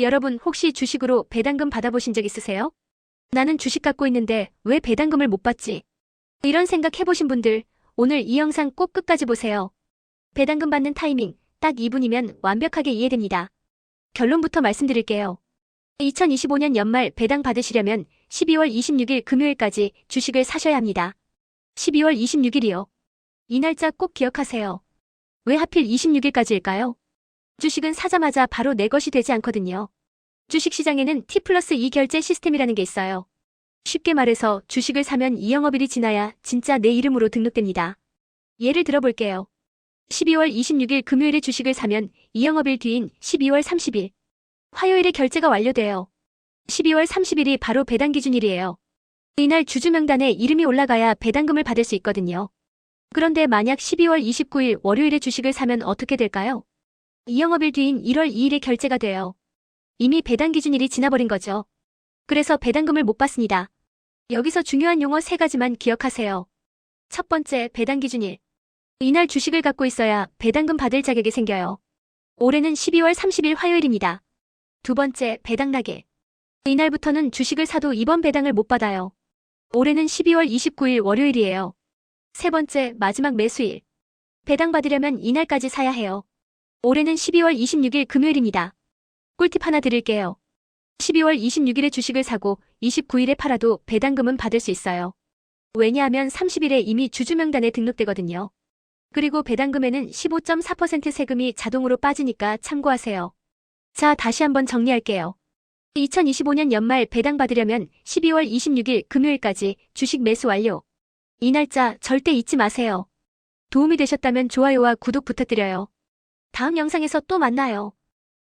여러분 혹시 주식으로 배당금 받아보신 적 있으세요? 나는 주식 갖고 있는데 왜 배당금을 못 받지? 이런 생각 해보신 분들 오늘 이 영상 꼭 끝까지 보세요. 배당금 받는 타이밍 딱 2분이면 완벽하게 이해됩니다. 결론부터 말씀드릴게요. 2025년 연말 배당 받으시려면 12월 26일 금요일까지 주식을 사셔야 합니다. 12월 26일이요. 이 날짜 꼭 기억하세요. 왜 하필 26일까지일까요? 주식은 사자마자 바로 내 것이 되지 않거든요. 주식시장에는 T 플러스 2 결제 시스템이라는 게 있어요. 쉽게 말해서 주식을 사면 이 영업일이 지나야 진짜 내 이름으로 등록됩니다. 예를 들어볼게요. 12월 26일 금요일에 주식을 사면 이 영업일 뒤인 12월 30일. 화요일에 결제가 완료돼요. 12월 30일이 바로 배당 기준일이에요. 이날 주주 명단에 이름이 올라가야 배당금을 받을 수 있거든요. 그런데 만약 12월 29일 월요일에 주식을 사면 어떻게 될까요? 이 영업일 뒤인 1월 2일에 결제가 돼요. 이미 배당 기준일이 지나버린 거죠. 그래서 배당금을 못 받습니다. 여기서 중요한 용어 세 가지만 기억하세요. 첫 번째, 배당 기준일. 이날 주식을 갖고 있어야 배당금 받을 자격이 생겨요. 올해는 12월 30일 화요일입니다. 두 번째, 배당 낙일. 이날부터는 주식을 사도 이번 배당을 못 받아요. 올해는 12월 29일 월요일이에요. 세 번째, 마지막 매수일. 배당 받으려면 이날까지 사야 해요. 올해는 12월 26일 금요일입니다. 꿀팁 하나 드릴게요. 12월 26일에 주식을 사고 29일에 팔아도 배당금은 받을 수 있어요. 왜냐하면 30일에 이미 주주 명단에 등록되거든요. 그리고 배당금에는 15.4% 세금이 자동으로 빠지니까 참고하세요. 자, 다시 한번 정리할게요. 2025년 연말 배당 받으려면 12월 26일 금요일까지 주식 매수 완료. 이 날짜 절대 잊지 마세요. 도움이 되셨다면 좋아요와 구독 부탁드려요. 다음 영상에서 또 만나요.